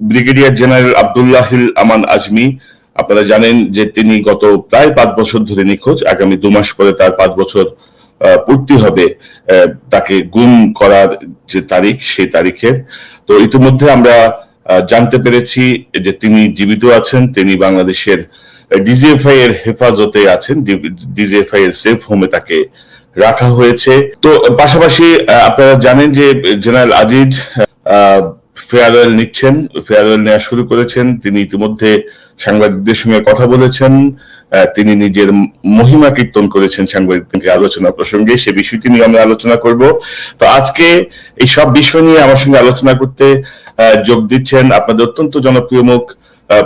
Brigadier general Abdullahil Aman Azmi. আপনারা জানেন যে তিনি গত প্রায় পাঁচ বছর ধরে নিখোঁজ। আগামী দু মাস পরে তার পাঁচ বছর পূর্তি হবে তাকে গুম করার যে তারিখ সেই তারিখের। তো ইতিমধ্যে আমরা জানতে পেরেছি যে তিনি জীবিত আছেন, তিনি বাংলাদেশের ডিজিএফআই এর হেফাজতে আছেন, ডিজিএফআই এর সেফ হোমে তাকে রাখা হয়েছে। তো পাশাপাশি আপনারা জানেন যে জেনারেল আজিজ ফেয়ারওয়েল নিচ্ছেন, ফেয়ারওয়েল নেওয়া শুরু করেছেন, তিনি ইতিমধ্যে সাংবাদিকদের সঙ্গে কথা বলেছেন তিনি নিজের মহিমা কীর্তন করেছেন সাংবাদিকদের আলোচনা প্রসঙ্গে, সে বিষয়টি নিয়ে আমরা আলোচনা করব। তো আজকে এই সব বিষয় নিয়ে আমার সঙ্গে আলোচনা করতে যোগ দিচ্ছেন আপনাদের অত্যন্ত জনপ্রিয় মুখ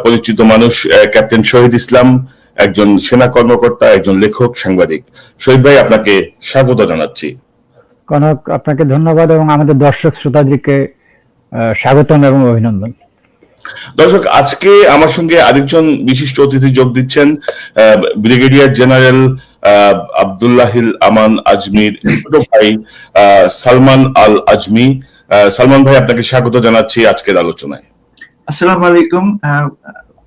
পরিচিত মানুষ ক্যাপ্টেন শহীদ ইসলাম, একজন সেনা কর্মকর্তা, একজন লেখক, সাংবাদিক। শহীদ ভাই, আপনাকে স্বাগত জানাচ্ছি। কনক, আপনাকে ধন্যবাদ এবং আমাদের দর্শক শ্রোতাদেরকে স্বাগতম এবং অভিনন্দন। দর্শক আজকে আমার সঙ্গে আরেকজন বিশিষ্ট অতিথি যোগ দিচ্ছেন আহ, ব্রিগেডিয়ার জেনারেল আহ, আব্দুল্লাহিল আমান আজমির ভাই আহ, সালমান আল আজমি। আহ, সালমান ভাই আপনাকে স্বাগত জানাচ্ছি আজকের আলোচনায়। আসসালামু আলাইকুম। আহ,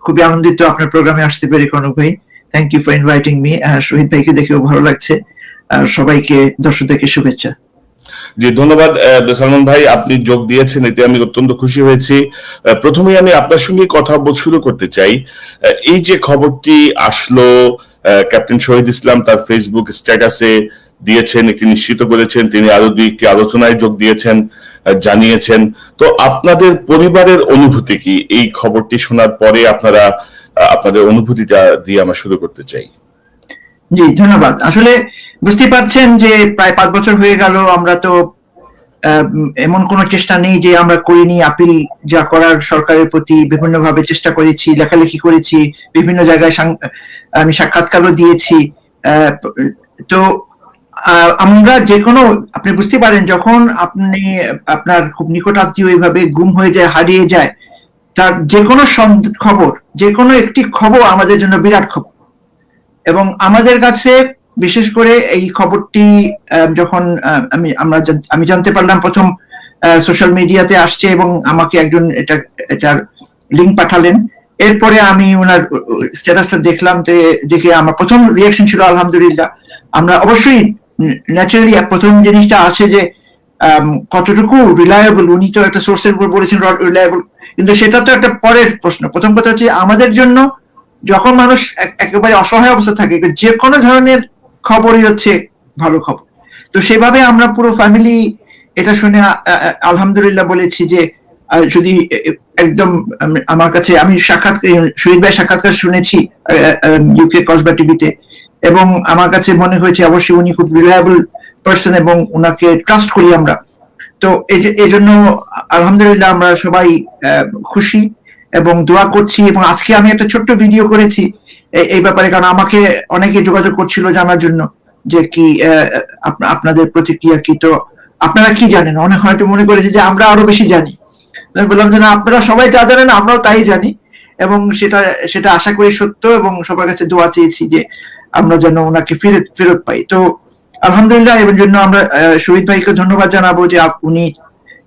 খুবই আনন্দিত আপনার প্রোগ্রামে আসতে পেরে কনক ভাই। Thank you for inviting me Shahid ভাইকে দেখেও ভালো লাগছে। আর সবাইকে দর্শকদেরকে শুভেচ্ছা। জি ধন্যবাদ সালমান ভাই আপনি যোগ দিয়েছেন এতে আমি অত্যন্ত খুশি হয়েছি। আহ, প্রথমেই আমি আপনার সঙ্গে কথা শুরু করতে চাই। এই যে খবরটি আসলো ক্যাপ্টেন শহীদ ইসলাম তার ফেসবুক স্ট্যাটাসে দিয়েছেন একটি নিশ্চিত করেছেন তিনি আরও দুই একটি আলোচনায় যোগ দিয়েছেন জানিয়েছেন। তো আপনাদের পরিবারের অনুভূতি কি? এই খবরটি শোনার পরে আপনারা আপনাদের অনুভূতিটা দিয়ে আমরা শুরু করতে চাই। জি ধন্যবাদ। আসলে বুঝতে পারছেন যে প্রায় পাঁচ বছর হয়ে গেল, আমরা তো এমন কোনো চেষ্টা নেই যে আমরা করিনি। আপিল যা করার সরকারের প্রতি বিভিন্ন ভাবে চেষ্টা করেছি, লেখালেখি করেছি, বিভিন্ন জায়গায় আমি সাক্ষাৎকারও দিয়েছি। তো আমরা যে কোনো, আপনি বুঝতে পারেন, যখন আপনি, আপনার খুব নিকট আত্মীয় এইভাবে গুম হয়ে যায়, হারিয়ে যায়, তার যে কোনো খবর, যে কোনো একটি খবর আমাদের জন্য বিরাট খবর। এবং আমাদের কাছে বিশেষ করে এই খবরটি যখন আমি, আমরা আমি জানতে পারলাম প্রথম সোশ্যাল মিডিয়াতে আসছে এবং আমাকে একজন এটা, এটার লিঙ্ক পাঠালেন। এরপরে আমি ওনার স্ট্যাটাসটা দেখলাম যে, দেখে আমার প্রথম রিয়াকশন ছিল, আলহামদুলিল্লাহ। আমরা অবশ্যই ন্যাচারালি প্রথম জিনিসটা আছে যে কতটুকু রিলায়েবল উনি তো একটা সোর্সের উপর বলেছেন রিলায়েবল কিন্তু সেটা তো একটা পরের প্রশ্ন। প্রথম কথা হচ্ছে, আমাদের জন্য যখন মানুষ এক- একেবারে অসহায় অবস্থা থাকে, যে কোনো ধরনের খবরই হচ্ছে ভালো খবর। তো সেভাবে আমরা পুরো ফ্যামিলি এটা শুনে আলহামদুলিল্লাহ বলেছি যে যদি একদম আমার কাছে, আমি সাক্ষাৎ শহীদ ভাই সাক্ষাৎকার শুনেছি ইউকে কসবা টিভিতে এবং আমার কাছে মনে হয়েছে অবশ্যই উনি খুব রিলায়েবল পার্সন এবং ওনাকে ট্রাস্ট করি আমরা। তো এই জন্য আলহামদুলিল্লাহ আমরা সবাই খুশি। এবং দোয়া করছি এবং আজকে আমি একটা ছোট্ট ভিডিও করেছি এই ব্যাপারে, কারণ আমাকে অনেকে যোগাযোগ করছিল জানার জন্য যে কি আপনাদের প্রতিক্রিয়া কি? তো আপনারা কি জানেন? অনেক হয়তো মনে করেছে যে আমরা আরও বেশি জানি। আমি বললাম যে না, আপনারা সবাই যা জানেন আমরাও তাই জানি এবং সেটা সেটা আশা করি সত্য এবং সবার কাছে দোয়া চেয়েছি যে আমরা যেন ওনাকে ফেরত ফেরত পাই। তো আলহামদুলিল্লাহ, এর জন্য আমরা শহীদ ভাইকে ধন্যবাদ জানাব যে উনি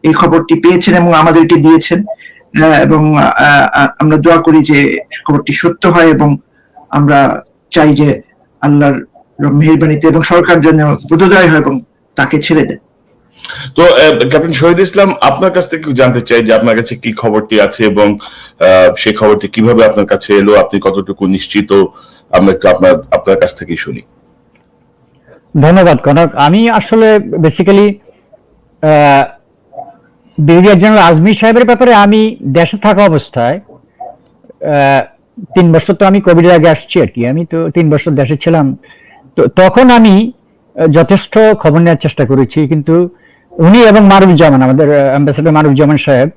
এই খবরটি পেয়েছেন এবং আমাদেরকে দিয়েছেন। এবং আহ, আহ, আমরা দোয়া করি যে খবরটি সত্য হয় এবং আমরা চাই যে আল্লাহর মেহরবানিতে এবং সরকার যেন বোধোদয় হয় এবং তাকে ছেড়ে দেন তো ক্যাপ্টেন শহীদ ইসলাম আপনার কাছ থেকে জানতে চাই যে আপনার কাছে কি খবরটি আছে এবং আহ, সেই খবরটি কীভাবে আপনার কাছে এলো? আপনি কতটুকু নিশ্চিত? আমরা একটু আপনার আপনার কাছ থেকেই শুনি। ধন্যবাদ কনক। আমি আসলে বেসিক্যালি ব্রিগেডিয়ার জেনারেল আজমি সাহেবের ব্যাপারে আমি দেশে থাকা অবস্থায় তিন বছর তো আমি কোভিডের আগে আসছি আর কি। আমি তো তিন বছর দেশে ছিলাম। তো তখন আমি যথেষ্ট খবর নেওয়ার চেষ্টা করেছি। কিন্তু উনি এবং মারুফুজ্জামান, আমাদের অ্যাম্বাসেডর মারুফুজ্জামান সাহেব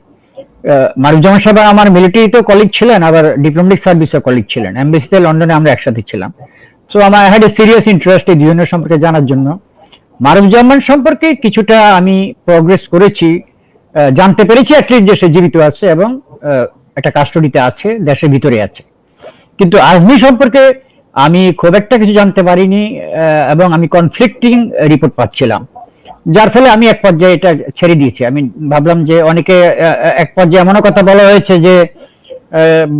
মারুফুজ্জামান সাহেব আমার মিলিটারিতেও কলিগ ছিলেন, আবার ডিপ্লোমেটিক সার্ভিসেও কলিগ ছিলেন। এমবিসিতে লন্ডনে আমরা একসাথে ছিলাম। সো আমার হ্যাড এ সিরিয়াস ইন্টারেস্ট এই দুজনের সম্পর্কে জানার জন্য। মারুফুজ্জামান সম্পর্কে কিছুটা আমি প্রগ্রেস করেছি। জানতে পেরেছি অ্যাটলিস্ট যে সে জীবিত আছে এবং একটা কাস্টডিতে আছে, দেশের ভিতরে আছে। কিন্তু আজমি সম্পর্কে আমি খুব একটা কিছু জানতে পারিনি এবং আমি কনফ্লিক্টিং রিপোর্ট পাচ্ছিলাম। যার ফলে আমি এক পর্যায়ে এটা ছেড়ে দিয়েছি। আমি ভাবলাম যে অনেকে এক পর্যায়ে এমনও কথা বলা হয়েছে যে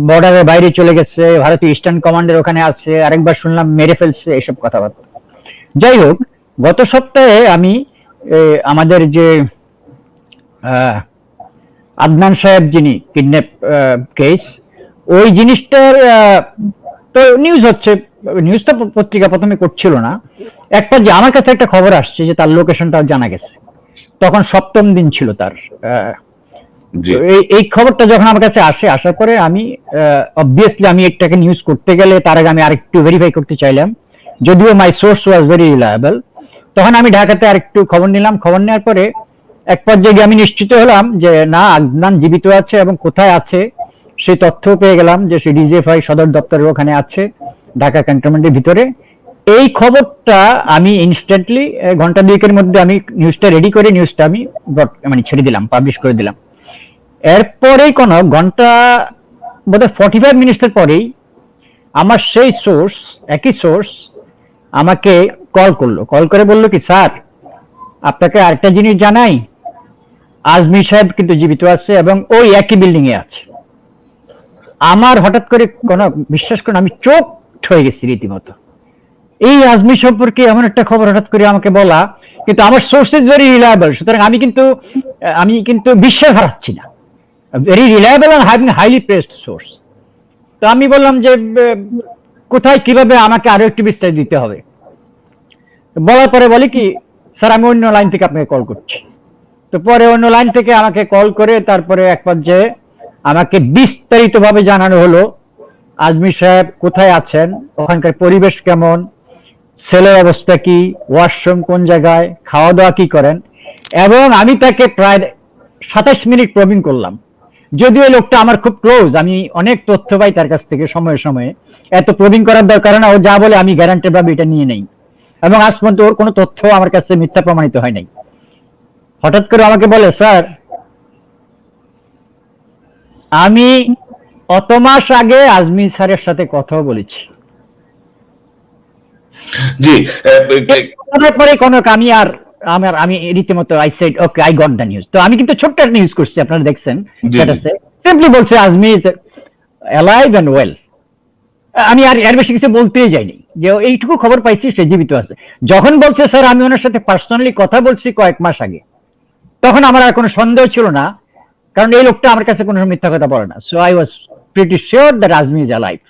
বর্ডারের বাইরে চলে গেছে, ভারতীয় ইস্টার্ন কমান্ডের ওখানে আছে, আরেকবার শুনলাম মেরে ফেলছে, এসব কথাবার্তা। যাই হোক, গত সপ্তাহে আমি আমাদের যে আদনান সাহেব যিনি কিডন্যাপ কেস ওই জিনিসটার তো নিউজ হচ্ছে নিউজটা পত্রিকা প্রথমে করছিল না। একটা যে আমার কাছে একটা খবর আসছে যে তার লোকেশনটাও জানা গেছে। তখন সপ্তম দিন ছিল তার এই এই খবরটা যখন আমার কাছে আসে আসার পরে আমি অবভিয়াসলি আমি এটাকে নিউজ করতে গেলে তার আগে আমি আরেকটু ভেরিফাই করতে চাইলাম। যদিও my source was very reliable তখন আমি ঢাকাতে আরেকটু খবর নিলাম। খবর নেওয়ার পরে এক পর্যায়ে আমি নিশ্চিত হলাম যে না, আদনান জীবিত আছে এবং কোথায় আছে, সেই তথ্য পেয়ে গেলাম যে সে ডিজিএফআই সদর দপ্তরের ওখানে আছে, ঢাকা ক্যান্টনমেন্টের ভিতরে। এই খবরটা আমি ইনস্ট্যান্টলি ঘণ্টা দুয়েকের মধ্যে আমি নিউজটা রেডি করে নিউজটা আমি মানে ছেড়ে দিলাম পাবলিশ করে দিলাম। এরপরেই কোনো ঘণ্টা, বোধহয় ফর্টি ফাইভ মিনিটসের পরেই আমার সেই সোর্স একই সোর্স আমাকে কল করল। কল করে বলল কি, স্যার, আপনাকে আরেকটা জিনিস জানাই। আজমি সাহেব কিন্তু জীবিত আছে এবং ওই একই বিল্ডিং এ আছে। আমার হঠাৎ করে কোনো বিশ্বাস করুন, আমি চোখ হয়ে গেছি রীতিমতো। এই আজমি সম্পর্কে এমন একটা খবর হঠাৎ করে আমাকে বলা, কিন্তু আমার সোর্স ইজ ভেরি রিলায়েবল সুতরাং আমি কিন্তু আমি কিন্তু বিশ্বাস হারাচ্ছি না। Very reliable and having highly placed source তো আমি বললাম যে, কোথায়, কীভাবে আমাকে আরও একটু বিস্তারিত দিতে হবে? বলার পরে বলে কি, স্যার, আমি অন্য লাইন থেকে আপনাকে কল করছি। তো পরে অন্য লাইন থেকে আমাকে কল করে তারপরে এক পর্যায়ে আমাকে বিস্তারিত ভাবে জানানো হলো, আজমি সাহেব কোথায় আছেন, ওখানকার পরিবেশ কেমন ছেলের অবস্থা কি, ওয়াশরুম কোন জায়গায় খাওয়া দাওয়া কি করেন, এবং আমি তাকে প্রায় সাতাশ মিনিট প্রবীণ করলাম। যদিও লোকটা আমার খুব ক্লোজ আমি অনেক তথ্য পাই তার কাছ থেকে সময়ে সময়ে। এত প্রবীণ করার দরকার না, ও যা বলে আমি গ্যারান্টেড ভাবে এটা নিয়ে নেই। এবং আজ পর্যন্ত ওর কোনো তথ্য আমার কাছে মিথ্যা প্রমাণিত হয় নাই। হঠাৎ করে আমাকে বলে স্যার আমি অত মাস আগে আজমি স্যারের সাথে কথা বলেছি। জি আহ, কোনো আমি আর আমার আমি রীতিমতো I said okay I got the news তো আমি কিন্তু ছোট্ট একটা নিউজ করছি আপনারা দেখছেন সিম্পলি বলছে Azmi is alive and well আমি আর এর বেশি কিছু বলতেই যাইনি যে এইটুকু খবর পাইছি সে জীবিত আছে। যখন বলছে স্যার আমি ওনার সাথে পার্সোনালি কথা বলছি কয়েক মাস আগে। তখন আমার আর কোনো সন্দেহ ছিল না, কারণ এই লোকটা আমার কাছে কোনো মিথ্যা কথা বলে না। So I was pretty sure that Azmi is alive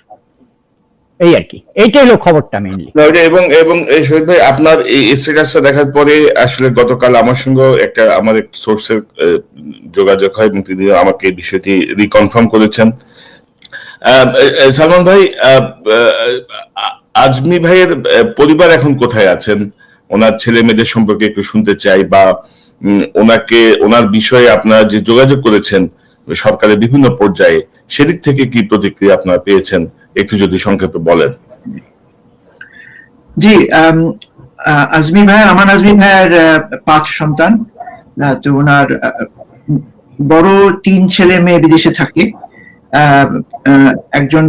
এই আর কি। এইটাই হলো খবরটা মেইনলি এবং এবং ভাই, আপনার এই স্ট্যাটাসটা দেখার পরে আসলে গতকাল আমার সঙ্গে একটা আমার এক সোর্সের যোগাযোগ হয় এবং তিনি আমাকে বিষয়টি রিকনফার্ম করেছেন। সালমান ভাই আজমি ভাইয়ের পরিবার এখন কোথায় আছেন? ওনার ছেলে মেয়েদের সম্পর্কে একটু শুনতে চাই বা ওনাকে, ওনার বিষয়ে আপনারা যে যোগাযোগ করেছেন সরকারের বিভিন্ন পর্যায়ে, সেদিক থেকে কি প্রতিক্রিয়া আপনারা পেয়েছেন? একটু যদি সংক্ষেপে বলেন। জি আজমি ভাই, আমান আজমি ভাইয়ের পাঁচ সন্তান। তো ওনার বড় তিন ছেলে মেয়ে বিদেশে থাকে। একজন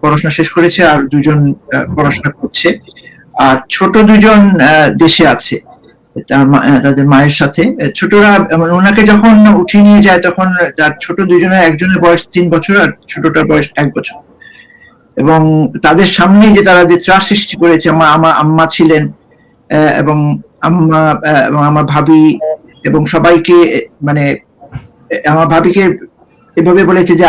পড়াশোনা শেষ করেছে আর দুজন পড়াশোনা করছে। আর ছোট দুজন দেশে আছে। তার তাদের মায়ের সাথে। ছোটরা মানে ওনাকে যখন উঠিয়ে নিয়ে যায় তখন তার ছোট দুজনের একজনের বয়স তিন বছর আর ছোটটার বয়স এক বছর। এবং তাদের সামনে যে তারা যে ত্রাস সৃষ্টি করেছে আমার আমার আম্মা ছিলেন আহ, এবং আম্মা এবং আমার ভাবি এবং সবাইকে মানে আমার ভাবিকে এভাবে বলেছে যে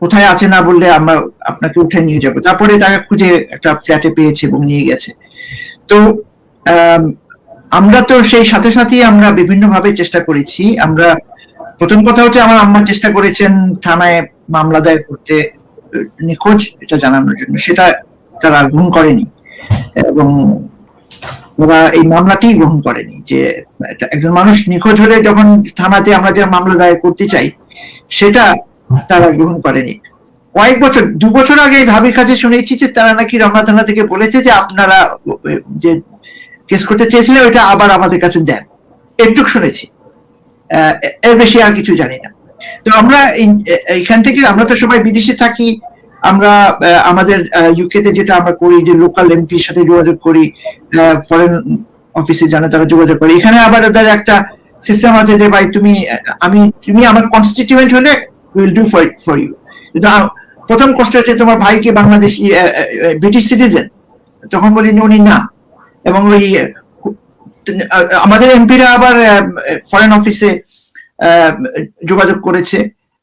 কোথায় আছে না বললে আমরা আপনাকে উঠে নিয়ে যাব। তারপরে তাকে খুঁজে একটা ফ্ল্যাটে পেয়েছে এবং নিয়ে গেছে। তো আম, আমরা তো সেই সাথে সাথেই আমরা বিভিন্ন ভাবে চেষ্টা করেছি। আমরা, প্রথম কথা হচ্ছে আমার আম্মা চেষ্টা করেছেন থানায় মামলা দায়ের করতে নিখোঁজ, এটা জানানোর জন্য। সেটা তারা গ্রহণ করেনি। এবং ওরা এই মামলাটি গ্রহণ করেনি যে একজন মানুষ নিখোঁজ হলে যখন থানাতে আমরা যে মামলা দায়ের করতে চাই, সেটা তারা গ্রহণ করেনি। কয়েক বছর, দু বছর আগে ভাবির কাছে শুনেছি যে তারা নাকি রমনা থানা থেকে বলেছে যে আপনারা যে কেস করতে চেয়েছিলেন ওইটা আবার আমাদের কাছে দেন। একটু শুনেছি। এর বেশি আর কিছু জানি না। তো আমরা এইখান থেকে আমরা তো সবাই বিদেশে থাকি, আমরা আমাদের ইউকে তে যেটা আমরা করি, যে লোকাল এমপির সাথে যোগাযোগ করি ফরেন অফিসে জানে তারা যোগাযোগ করে। এখানে আবার ওদের একটা সিস্টেম আছে যে, ভাই, তুমি, আমি, তুমি আমার কনস্টিটিউয়েন্ট হলে will do for for you কিন্তু প্রথম কষ্ট হচ্ছে, তোমার ভাইকে বাংলাদেশ ব্রিটিশ সিটিজেন তখন বলি, উনি না। এবং ওই, আমাদের এমপিরা আবার ফরেন অফিসে যোগাযোগ করেছে।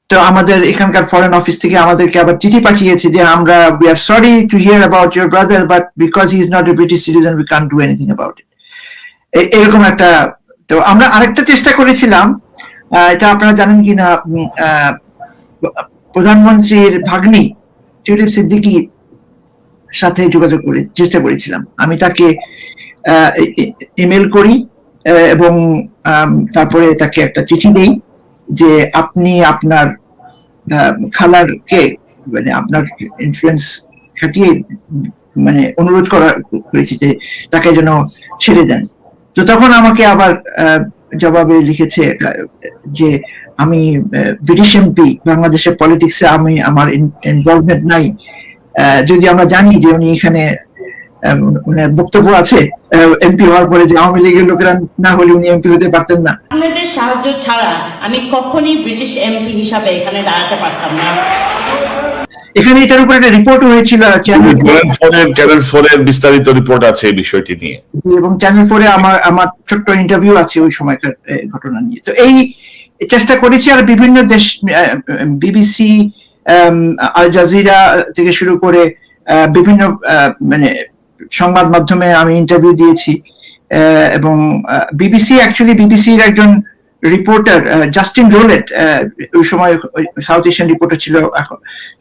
তো আমাদের এখানকার ফরেন অফিস থেকে আমাদেরকে আবার চিঠি পাঠিয়েছে যে আমরা we are sorry to hear about your brother but because he is not a British citizen we can do anything about it এরকম একটা, তো আমরা আরেকটা চেষ্টা করেছিলাম। এটা আপনারা জানেন কিনা প্রধানমন্ত্রীর ভাগ্নি, টিউলিপ সিদ্দিকী সাথে যোগাযোগ করে চেষ্টা করেছিলাম। আমি তাকে ইমেল করি এবং তারপরে তাকে একটা চিঠি দেই যে আপনি আপনার আহ, খালারকে মানে আপনার ইনফ্লুয়েন্স খাটিয়ে মানে অনুরোধ করা করেছি যে তাকে যেন ছেড়ে দেন। তো তখন আমাকে আবার জবাবে লিখেছে যে আমি ব্রিটিশ এমপি বাংলাদেশের পলিটিক্সে আমি আমার ইনভলভমেন্ট নাই। যদি আমরা জানি যে উনি এখানে উনার বক্তব্য আছে এমপি হওয়ার পরে যে আওয়ামী লীগের লোকেরা না হলে উনি এমপি হতে পারতেন না। আপনাদের সাহায্য ছাড়া আমি কখনই ব্রিটিশ এমপি হিসাবে এখানে দাঁড়াতে পারতাম না। এখানে এটার উপর একটা রিপোর্ট হয়েছিল চ্যানেল চ্যানেল ফোরের চ্যানেল ফোরের বিস্তারিত রিপোর্ট আছে এই বিষয়টি নিয়ে। এবং চ্যানেল ফোরে আমার আমার ছোট্ট ইন্টারভিউ আছে ওই সময়কার ঘটনা নিয়ে। তো এই চেষ্টা করেছি আর বিভিন্ন দেশ বিবিসি আল জাজিরা থেকে শুরু করে বিভিন্ন মানে সংবাদ মাধ্যমে আমি ইন্টারভিউ দিয়েছি এবং বিবিসি অ্যাকচুয়ালি বিবিসির একজন রিপোর্টার জাস্টিন রোলেট ওই সময় সাউথ এশিয়ান রিপোর্টার ছিল এখন।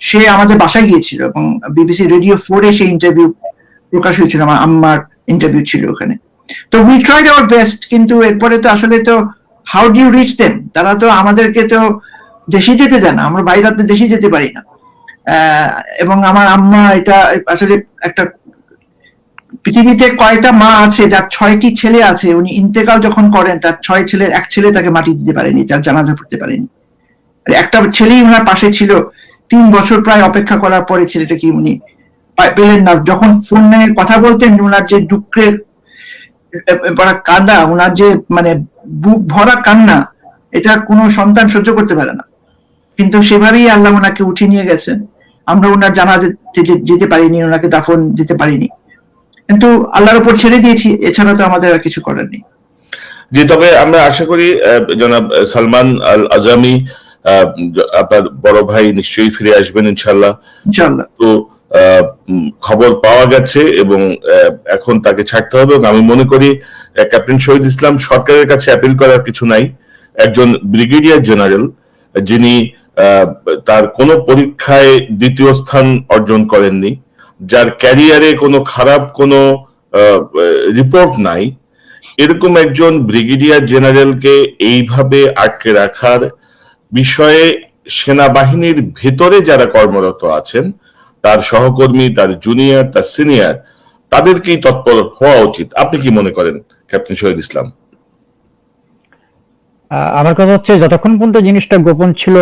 সে আমাদের বাসায় গিয়েছিল এবং বিবিসি রেডিও ফোরে সেই ইন্টারভিউ প্রকাশ হয়েছিল, আমার আম্মার ইন্টারভিউ ছিল ওখানে। তো উই ট্রাইড আওয়ার বেস্ট কিন্তু এরপরে তো আসলে তো হাউ ডু রিচ দেম তারা তো আমাদেরকে তো দেশে যেতে দেয় না, আমরা বাইরে দেশে যেতে পারি না। এবং আমার আম্মা এটা আসলে একটা পৃথিবীতে কয়টা মা আছে, যার ছয়টি ছেলে আছে, উনি ইন্তেকাল যখন করেন, তার ছয় ছেলের এক ছেলে তাকে মাটি দিতে পারেনি যার জানাজা পড়তে পারেনি। একটা ছেলেই ওনার পাশে ছিল, তিন বছর প্রায় অপেক্ষা করার পরে ছেলেটাকে উনি পেলেন না। যখন ফোনে কথা বলতেন ওনার যে দুঃখের কাঁদা ওনার যে মানে বুক ভরা কান্না, এটা কোনো সন্তান সহ্য করতে পারে না। কিন্তু সেভাবেই আল্লাহ ওনাকে উঠিয়ে নিয়ে গেছেন। আমরা ওনার যে- যেতে পারিনি ওনাকে দাফন দিতে পারিনি। কিন্তু আল্লাহর উপর ছেড়ে দিয়েছি এছাড়া তো আমাদের আর কিছু করার নেই। যে তবে আমরা আশা করি আহ, জনাব সালমান আল আজামি আপনার বড় ভাই নিশ্চয়ই ফিরে আসবেন ইনশাল্লাহ তো খবর পাওয়া গেছে এবং এখন তাকে ছাড়তে হবে এবং আমি মনে করি ক্যাপ্টেন শহীদ ইসলাম সরকারের কাছে অ্যাপিল করার কিছু নাই। একজন ব্রিগেডিয়ার জেনারেল যিনি তার কোনো পরীক্ষায় দ্বিতীয় স্থান অর্জন করেননি। যার ক্যারিয়ারে কোনো খারাপ কোনো রিপোর্ট নাই। এরকম একজন ব্রিগেডিয়ার জেনারেলকে এইভাবে আটকে রাখার বিষয়ে সেনাবাহিনীর ভেতরে যারা কর্মরত আছেন, তার সহকর্মী, তার জুনিয়র তার সিনিয়র তাদেরকেই তৎপর হওয়া উচিত। আপনি কি মনে করেন, ক্যাপ্টেন শহীদ ইসলাম? আমার কথা হচ্ছে, যতক্ষণ পর্যন্ত জিনিসটা গোপন ছিল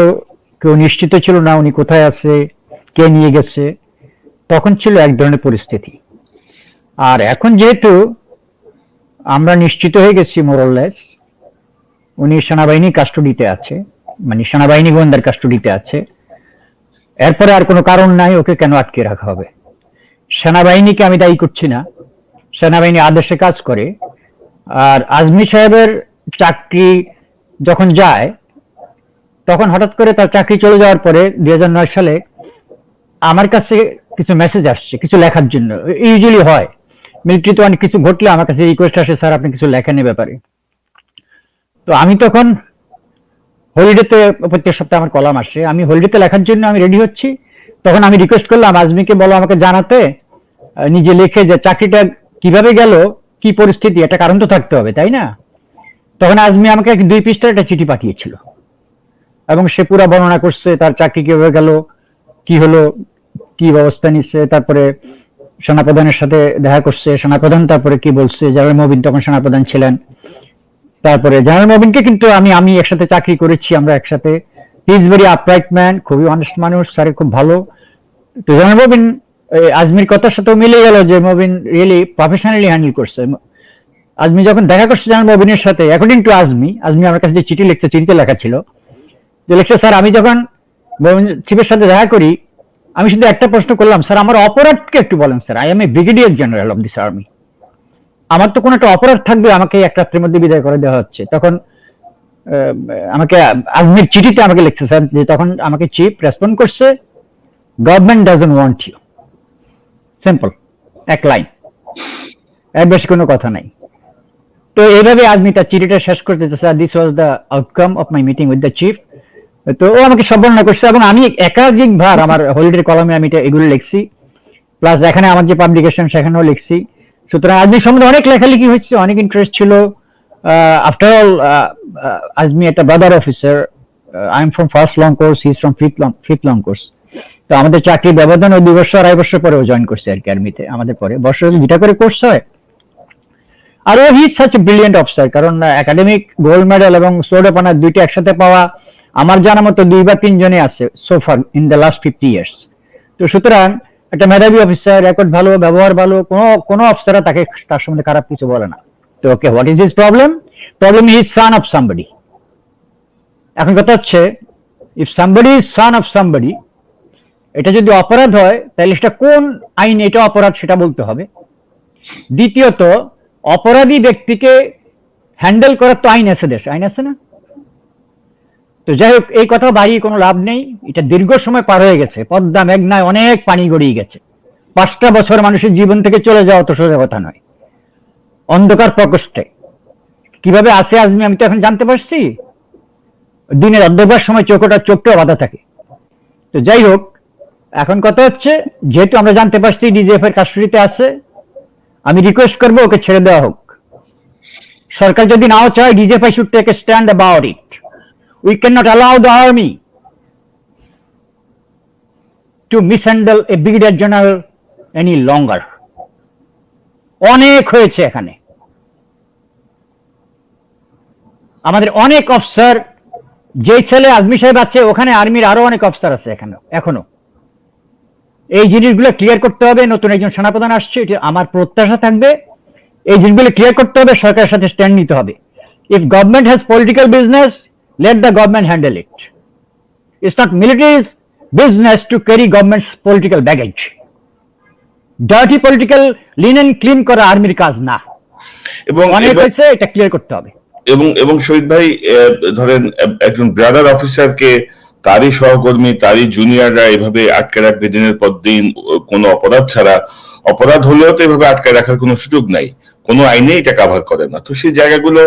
কেউ নিশ্চিত ছিল না উনি কোথায় আছে, কে নিয়ে গেছে, তখন ছিল এক ধরনের পরিস্থিতি। আর এখন যেহেতু আমরা নিশ্চিত হয়ে গেছি মোরললেস উনি সেনাবাহিনী কাস্টডিতে আছে মানে সেনাবাহিনী গোয়েন্দার কাস্টডিতে আছে, এরপরে আর কোনো কারণ নাই, ওকে কেন আটকে রাখা হবে? সেনাবাহিনীকে আমি দায়ী করছি না, সেনাবাহিনী আদেশে কাজ করে, আর আজমি সাহেবের চাকরি যখন যায় তখন হঠাৎ করে তার চাকরি চলে যাওয়ার পরে দুই হাজার নয় সালে আমার কাছে কিছু মেসেজ আসছে, কিছু লেখার জন্য। ইউজুয়ালি হয়। মিলিটারিতে অনেক কিছু ঘটলে আমার কাছে রিকোয়েস্ট আসে, স্যার, আপনি কিছু লেখেন ব্যাপারে। তো আমি তখন হলিডেতে প্রত্যেক সপ্তাহে আমার কলাম আসে। আমি হলিডেতে লেখার জন্য আমি রেডি হচ্ছি। তখন আমি রিকোয়েস্ট করলাম আজমিকে বলো আমাকে জানাতে নিজে লিখে যে চাকরিটা কীভাবে গেল, কি পরিস্থিতি, একটা কারণ তো থাকতে হবে, তাই না? তখন আজমি আমাকে দুই পৃষ্ঠার একটা চিঠি পাঠিয়েছিল। এবং সে পুরো বর্ণনা করছে, তার চাকরি কীভাবে গেল, কি হলো, কি ব্যবস্থা নিচ্ছে তারপরে সেনাপ্রধানের সাথে দেখা করছে, সেনাপ্রধান তারপরে কি বলছে জেনারেল মবিন তখন সেনাপ্রধান ছিলেন। তারপরে জেনারেল মবিনকে কিন্তু আমি আমি একসাথে চাকরি করেছি, আমরা একসাথে। He is very upright man খুবই অনেস্ট মানুষ স্যার খুব ভালো। তো জেনারেল মবিন আজমির কথার সাথেও মিলে গেল যে মবিন রিয়েলি প্রফেশনালি হ্যান্ডেল করছে। আজমি যখন দেখা করছে জানার মবিনের সাথে অ্যাকর্ডিং টু আজমি আজমি আমার কাছে যে চিঠি লিখছে, চিঠিতে লেখা ছিল যে লিখছে স্যার আমি যখন চিফের সাথে দেখা করি, আমি শুধু একটা প্রশ্ন করলাম স্যার আমার অপরাধকে একটু বলেন sir I am a brigadier general of this army আমার তো কোনো একটা অপরাধ থাকবে, আমাকে এক রাত্রের মধ্যে বিদায় করে দেওয়া হচ্ছে। তখন আমাকে আজমির চিঠিতে আমাকে লিখছে স্যার যে তখন আমাকে চিফ রেসপন্ড করছে government doesn't want you simple এক লাইন এর বেশি কোনো কথা নাই। তো এইভাবে আজমি তার চিঠিটা শেষ করতেছে sir this was the outcome of my meeting with the chief তো ও আমাকে সব করছে এবং আমি একাধিক ভার আমার হলিডে কলমে আমি এটা এগুলো লিখছি। প্লাস এখানে আমার যে পাবলিকেশন সেখানেও লিখছি। সুতরাং আজমি সম্বন্ধে অনেক লেখালেখি হচ্ছে অনেক ইন্টারেস্ট ছিল। আফটার অল আজমি একটা brother officer I am from first long course he is from fifth long fifth long course তো আমাদের চাকরি ব্যবধান ওই দুই বছর, আড়াই বছর পরেও জয়েন করছে আর কি আর্মিতে, আমাদের পরে। বছর দুটা করে কোর্স হয়, আর ও হি সাচ ব্রিলিয়েন্ট অফিসার কারণ একাডেমিক গোল্ড মেডেল এবং সোডাপানা দুইটা একসাথে পাওয়া আমার জানা মতো দুই বা তিনজনই আছে so far in the last fifty years তো সুতরাং একটা মেধাবী অফিসার রেকর্ড ভালো, ব্যবহার ভালো, কোনো কোনো অফিসাররা তাকে তার সম্বন্ধে খারাপ কিছু বলে না। তো okay what is his problem problem is son of somebody এখন কথা হচ্ছে if somebody is son of somebody এটা যদি অপরাধ হয়, তাহলে সেটা কোন আইন এটা অপরাধ সেটা বলতে হবে। দ্বিতীয়ত, অপরাধী ব্যক্তিকে হ্যান্ডেল করার তো আইন আছে দেশ, আইন আছে না? তো যাই হোক, এই কথা বাড়িয়ে কোনো লাভ নেই। এটা দীর্ঘ সময় পার হয়ে গেছে। পদ্মা, মেঘনায় অনেক পানি গড়িয়ে গেছে। পাঁচটা বছর মানুষের জীবন থেকে চলে যাওয়া অত সোজা কথা নয়। অন্ধকার প্রকোষ্ঠে। কীভাবে আসে আজমি আমি তো এখন জানতে পারছি। দিনের অর্ধবার সময় চোখটা চোখটাও বাধা থাকে। তো যাই হোক, এখন কথা হচ্ছে, যেহেতু আমরা জানতে পারছি ডিজিএফ এর কাস্টডিতে আছে, আমি রিকোয়েস্ট করব ওকে ছেড়ে দেওয়া হোক। সরকার যদি নাও চায় DGFI should take stand about it can not allow the army to mishandle a brigadier general any longer অনেক হয়েছে এখানে। আমাদের অনেক অফিসার যেই ছেলে আজমি সাহেব আছে, ওখানে আর্মির আরও অনেক অফিসার আছে এখানে এখনও। এই জিনিসগুলো ক্লিয়ার করতে হবে, নতুন একজন সেনাপ্রধান আসছে, এটা আমার প্রত্যাশা থাকবে। এই জিনিসগুলো ক্লিয়ার করতে হবে, সরকারের সাথে স্ট্যান্ড নিতে হবে। If government has political business let the government handle it it's not military's business to carry government's political baggage dirty political linen clean করা আর্মির কাজ না। এবং অনেক হয়েছে এটা ক্লিয়ার করতে হবে। এবং এবং শহীদ ভাই ধরেন একজন ব্রাদার অফিসারকে তারই সহকর্মী তারই জুনিয়ররা এভাবে আটকে রাখবে দিনের পর দিন কোনো অপরাধ ছাড়া। অপরাধ হলেও তো এভাবে আটকে রাখার কোনো সুযোগ নাই। কোনো আইনে এটা কাভার করে না। তো সেই জায়গাগুলো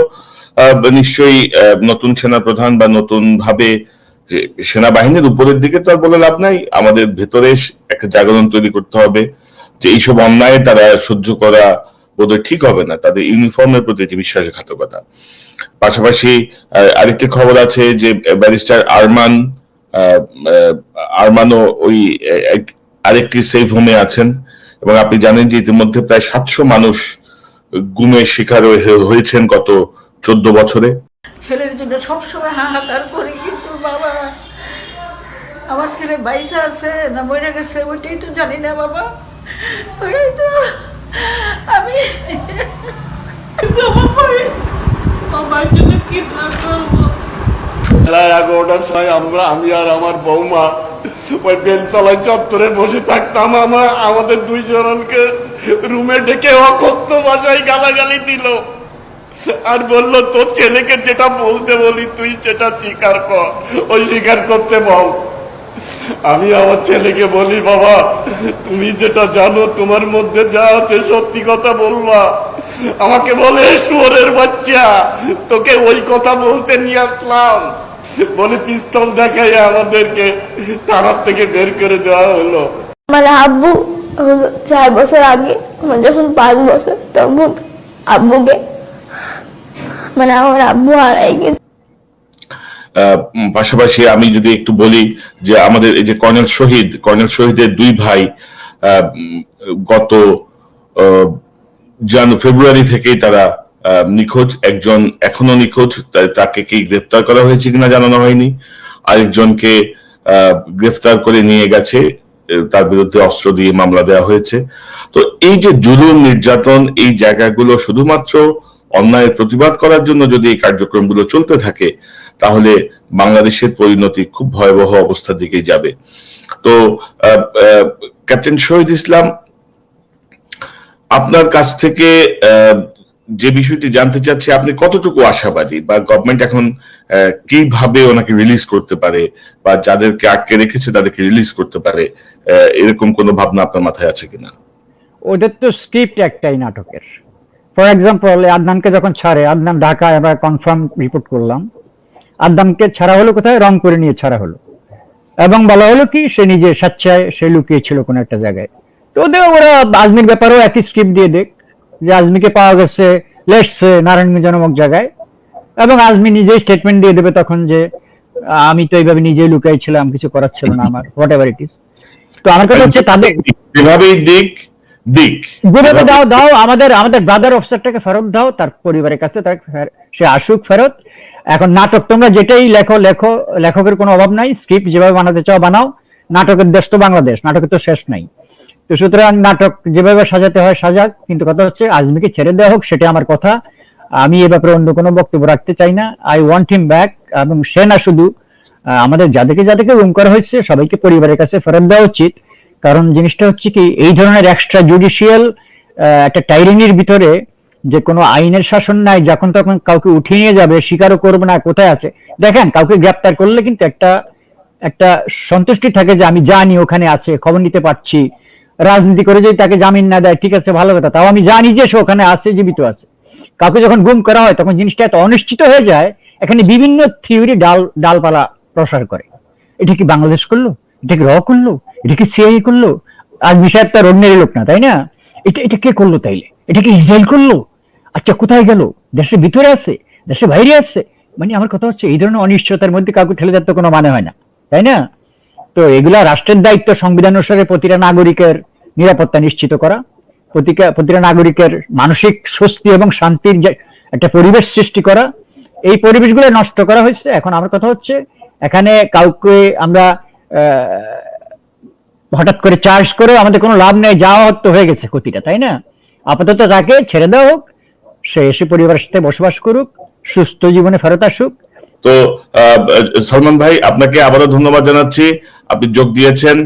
নিশ্চয়ই নতুন সেনা প্রধান বা নতুন ভাবে সেনাবাহিনীর উপরের দিকে তো আর বলে লাভ নাই। আমাদের ভেতরে একটা জাগরণ তৈরি করতে হবে যে এইসব অন্যায় তারা সহ্য করা বোধহয় ঠিক হবে না। তাদের ইউনিফর্মের প্রতি যে বিশ্বাসঘাতকতা। পাশাপাশি আরেকটি খবর আছে যে ব্যারিস্টার আরমান আরমানও ওই আরেকটি সেফ হোমে আছেন। এবং আপনি জানেন যে ইতিমধ্যে প্রায় সাতশো মানুষ গুমের শিকার হয়ে- হয়েছেন গত চোদ্দ বছরে। ছেলের জন্য সবসময় হাহাকার করি কিন্তু বাবা আমার ছেলে বাইসা আছে না মরে গেছে ওইটাই তো জানি না বাবা। ওইটাই তো আমি আমার পরে- আমার জন্য কি করব? বেলা এগারোটার সময় আমরা আমি আর আমার বৌমা ওই বেলতলায় চত্বরে বসে থাকতাম আমার আমাদের দুইজনকে রুমে ডেকে অকথ্য ভাষায় গালাগালি দিল। আর বলল, তোর ছেলেকে যেটা বলতে বলি, তুই সেটা স্বীকার কর। ওই স্বীকার করতে বল। আমি আমার ছেলেকে বলি, বাবা, তুমি যেটা জানো, তোমার মধ্যে যা আছে সত্যি কথা বলবা। আমাকে বলে, শুয়োরের বাচ্চা, তোকে ওই কথা বলতে নিয়ে আসলাম। বলে পিস্তল দেখাই আমাদেরকে তারার থেকে বের করে দেওয়া হলো। মানে আব্বু চার বছর আগে, আমার যখন পাঁচ বছর, তখন আব্বুকে মানে আমার আব্বু হারাই গেছে। পাশাপাশি আমি যদি একটু বলি যে আমাদের এই যে কর্নেল শহীদ, কর্নেল শহীদের দুই ভাই গত জান, ফেব্রুয়ারি থেকেই তারা নিখোঁজ। একজন এখনও নিখোঁজ তাকে কি গ্রেফতার করা হয়েছে কিনা জানানো হয়নি। আরেকজনকে গ্রেফতার করে নিয়ে গেছে তার বিরুদ্ধে অস্ত্র দিয়ে মামলা দেওয়া হয়েছে। তো এই যে জুলুম, নির্যাতন এই জায়গাগুলো শুধুমাত্র অন্যায়ের প্রতিবাদ করার জন্য যদি এই কার্যক্রমগুলো চলতে থাকে, তাহলে বাংলাদেশের পরিণতি খুব ভয়াবহ অবস্থার দিকে যাবে। তো ক্যাপ্টেন শহীদ ইসলাম, আপনার কাছ থেকে যে বিষয়টি জানতে চাচ্ছি, আপনি কতটুকু আশাবাদী বা গভর্নমেন্ট এখন কীভাবে ওনাকে রিলিজ করতে পারে বা যাদেরকে আটকে রেখেছে তাদেরকে রিলিজ করতে পারে এরকম কোনো ভাবনা আপনার মাথায় আছে কিনা? ওদের তো স্ক্রিপ্ট একটাই নাটকের। ফর এক্সাম্পল আদনানকে যখন ছাড়ে, আদনান ঢাকা আমরা কনফার্ম রিপোর্ট করলাম। আদনানকে ছাড়া হলো কোথায়? রং করে নিয়ে ছাড়া হলো। এবং বলা হলো কি, সে নিজে স্বেচ্ছায় সে লুকিয়েছিল কোনো একটা জায়গায়। তো ওদের ওরা আজমির ব্যাপারেও একই স্ক্রিপ্ট দিয়ে দেখ, যে আজমিকে পাওয়া গেছে লেটসে নারায়ণগঞ্জ নামক জায়গায়। এবং আজমি নিজেই স্টেটমেন্ট দিয়ে দেবে তখন যে, আমি তো এইভাবে নিজেই লুকাই ছিলাম কিছু করার ছিল না আমার হোয়াট এভার ইট ইস তো আমার কথা হচ্ছে তাদের যেভাবেই দিক দিক। যেভাবে দাও দাও আমাদের আমাদের ব্রাদার অফিসারটাকে ফেরত দাও তার পরিবারের কাছে তার সে আসুক ফেরত। এখন নাটক তোমরা যেটাই লেখো লেখো লেখকের কোনো অভাব নাই স্ক্রিপ্ট যেভাবে বানাতে চাও বানাও। নাটকের দেশ তো বাংলাদেশ নাটকের তো শেষ নাই। তো সুতরাং নাটক যেভাবে সাজাতে হয় সাজাক। কিন্তু কথা হচ্ছে আজমিকে ছেড়ে দেওয়া হোক সেটা আমার কথা। আমি এ ব্যাপারে অন্য কোনো বক্তব্য রাখতে চাই না। আই ওয়ান্ট হিম ব্যাক এবং সে না শুধু আমাদের যাদেরকে যাদেরকে রুম করা হয়েছে সবাইকে পরিবারের কাছে ফেরত দেওয়া উচিত। কারণ জিনিসটা হচ্ছে কি, এই ধরনের এক্সট্রা জুডিশিয়াল একটা টাইরিনির ভিতরে যে কোনো আইনের শাসন নাই, যখন তখন কাউকে উঠিয়ে নিয়ে যাবে, স্বীকারও করবে না, কোথায় আছে? দেখেন, কাউকে গ্রেপ্তার করলে কিন্তু একটা একটা সন্তুষ্টি থাকে যে আমি জানি ওখানে আছে, খবর নিতে পারছি। রাজনীতি করে যদি তাকে জামিন না দেয়, ঠিক আছে, ভালো কথা। তাও আমি জানি যে সে ওখানে আছে, জীবিত আছে। কাউকে যখন গুম করা হয়, তখন জিনিসটা এত অনিশ্চিত হয়ে যায়, এখানে বিভিন্ন থিওরি ডাল, ডালপালা প্রসার করে। এটা কি বাংলাদেশ করল? এটা কি র করল? এটা কি সিআই করল? আজমি সাহেব তার অন্যের লোক না, তাই না? এটা এটা কে করল তাইলে? এটা কি ইসরায়েল করল? আচ্ছা কোথায় গেল? দেশের ভিতরে আছে? দেশের বাইরে আছে? মানে আমার কথা হচ্ছে, এই ধরনের অনিশ্চয়তার মধ্যে কাউকে ঠেলে দেওয়ার তো কোনো মানে হয় না, তাই না? তো এগুলা রাষ্ট্রের দায়িত্ব সংবিধান অনুসারে প্রতিটা নাগরিকের নিরাপত্তা নিশ্চিত করা প্রতিটা প্রতিটা নাগরিকের মানসিক স্বস্তি এবং শান্তির একটা পরিবেশ সৃষ্টি করা, এই পরিবেশগুলো নষ্ট করা হয়েছে। এখন আমার কথা হচ্ছে, এখানে কাউকে আমরা হঠাৎ করে চার্জ করে আমাদের কোনো লাভ নেই যাওয়া হতো হয়ে গেছে ক্ষতিটা, তাই না? আপাতত তাকে ছেড়ে দেওয়া হোক, সে এসে পরিবারের সাথে বসবাস করুক, সুস্থ জীবনে ফেরত আসুক তো সলমান ভাই, আপনাকে আবারও ধন্যবাদ জানাচ্ছি। আপনি যোগ দিয়েছেন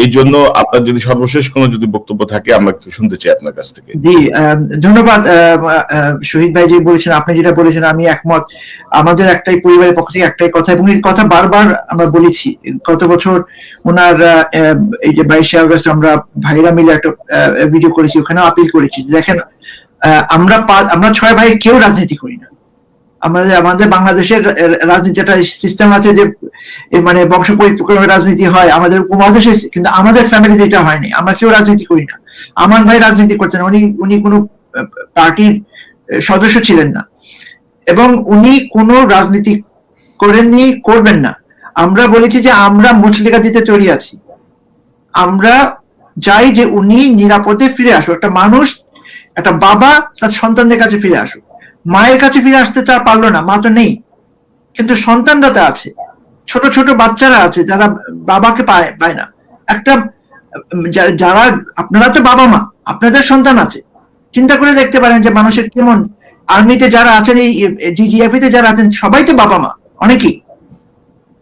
এই জন্য আপনার যদি সর্বশেষ কোনো যদি বক্তব্য থাকে, আমরা একটু শুনতে চাই আপনার কাছ থেকে। জি ধন্যবাদ শহীদ ভাই যে বলেছেন, আপনি যেটা বলেছেন, আমি একমত। আমাদের একটাই পরিবারের পক্ষ থেকে একটাই কথা, এবং এই কথা বারবার আমরা বলেছি। গত বছর ওনার এই যে বাইশে আগস্ট আমরা ভাইরা মিলে একটা ভিডিও করেছি ওখানে আপিল করেছি। দেখেন আমরা আমরা ছয় ভাই কেউ রাজনীতি করি না। আমাদের আমাদের বাংলাদেশের রাজনীতি একটা সিস্টেম আছে যে মানে বংশ পরিক্রমে রাজনীতি হয়, আমাদের উপমহাদেশে কিন্তু আমাদের ফ্যামিলিতে এটা হয়নি। আমরা কেউ রাজনীতি করি না। আমার ভাই রাজনীতি করছেন, উনি উনি কোনো পার্টির সদস্য ছিলেন না। এবং উনি কোনো রাজনীতি করেননি, করবেন না। আমরা বলেছি যে, আমরা মুচলিকা দিতে তৈরি আছি। আমরা চাই যে উনি নিরাপদে ফিরে আসুক। একটা মানুষ, একটা বাবা তার সন্তানদের কাছে ফিরে আসুক। মায়ের কাছে ফিরে আসতে তার পারল না, মা তো নেই। কিন্তু সন্তানরা তো আছে। ছোট ছোট বাচ্চারা আছে, যারা বাবাকে পায় পায় না। একটা যারা, আপনারা তো বাবা মা, আপনাদের সন্তান আছে। চিন্তা করে দেখতে পারেন যে মানুষের কেমন আর্মিতে যারা আছেন, এই জিজিএফি তে যারা আছেন, সবাই তো বাবা মা, অনেকেই।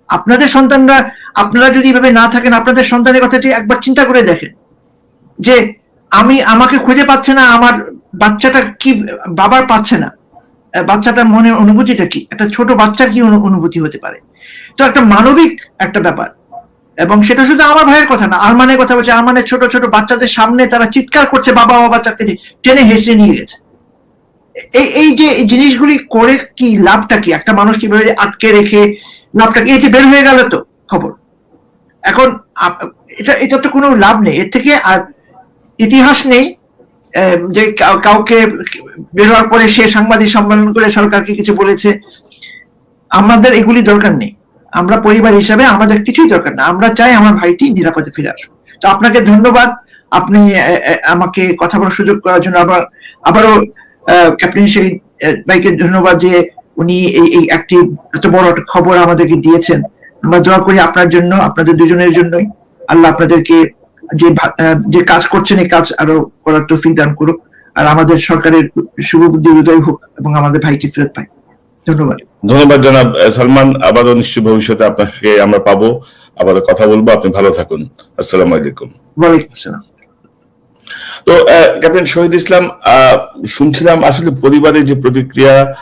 আপনাদের সন্তানরা, আপনারা যদি এভাবে না থাকেন, আপনাদের সন্তানের কথাটি একবার চিন্তা করে দেখেন। যে আমি, আমাকে খুঁজে পাচ্ছে না, আমার বাচ্চাটা কি বাবার পাচ্ছে না। বাচ্চাটার মনের অনুভূতিটা কি? একটা ছোট বাচ্চার কি অনু- অনুভূতি হতে পারে? তো একটা মানবিক একটা ব্যাপার। এবং সেটা শুধু আমার ভাইয়ের কথা না, আরমানের কথা বলছে। আরমানের ছোট ছোট বাচ্চাদের সামনে তারা চিৎকার করছে, বাবা বাবা, বাচ্চাকে টেনে হেসে নিয়ে গেছে। এই এই যে জিনিসগুলি করে কি লাভটা কি? একটা মানুষ কীভাবে আটকে রেখে লাভটা কি? এই যে বের হয়ে গেল তো খবর। এখন এটা এটা তো কোনো লাভ নেই। এর থেকে আর ইতিহাস নেই। যে কাউ- কাউকে বের হওয়ার পরে সে সাংবাদিক সম্মেলন করে সরকারকে কিছু বলেছে, আমাদের এগুলি দরকার নেই। আমরা পরিবার হিসাবে আমাদের কিছুই দরকার না। আমরা চাই আমার ভাইটি নিরাপদে ফিরে আসুক। তো আপনাকে ধন্যবাদ। আপনি আমাকে কথা বলার সুযোগ করার জন্য আবার, আবারও ক্যাপ্টেন শহীদ ভাইকে ধন্যবাদ যে উনি এই এই একটি এত বড় খবর আমাদেরকে দিয়েছেন। আমরা দোয়া করি আপনার জন্য, আপনাদের দুজনের জন্যই। আল্লাহ আপনাদেরকে যে যে কাজ করছেন এই কাজ আরও করার তৌফিক দান করুক। আর আমাদের সরকারের শুভ বুদ্ধি উদয় হোক এবং আমাদের ভাইকে ফেরত পাই। ধন্যবাদ। ধন্যবাদ জনাব সালমান। আবারও নিশ্চয় ভবিষ্যতে আপনাকে আমরা পাবো। আবারও কথা বলব। আপনি ভালো থাকুন। আসসালামু আলাইকুম। ওয়ালাইকুম আসসালাম। তো ক্যাপ্টেন শহীদ ইসলাম আহ, শুনছিলাম আসলে পরিবারের যে প্রতিক্রিয়া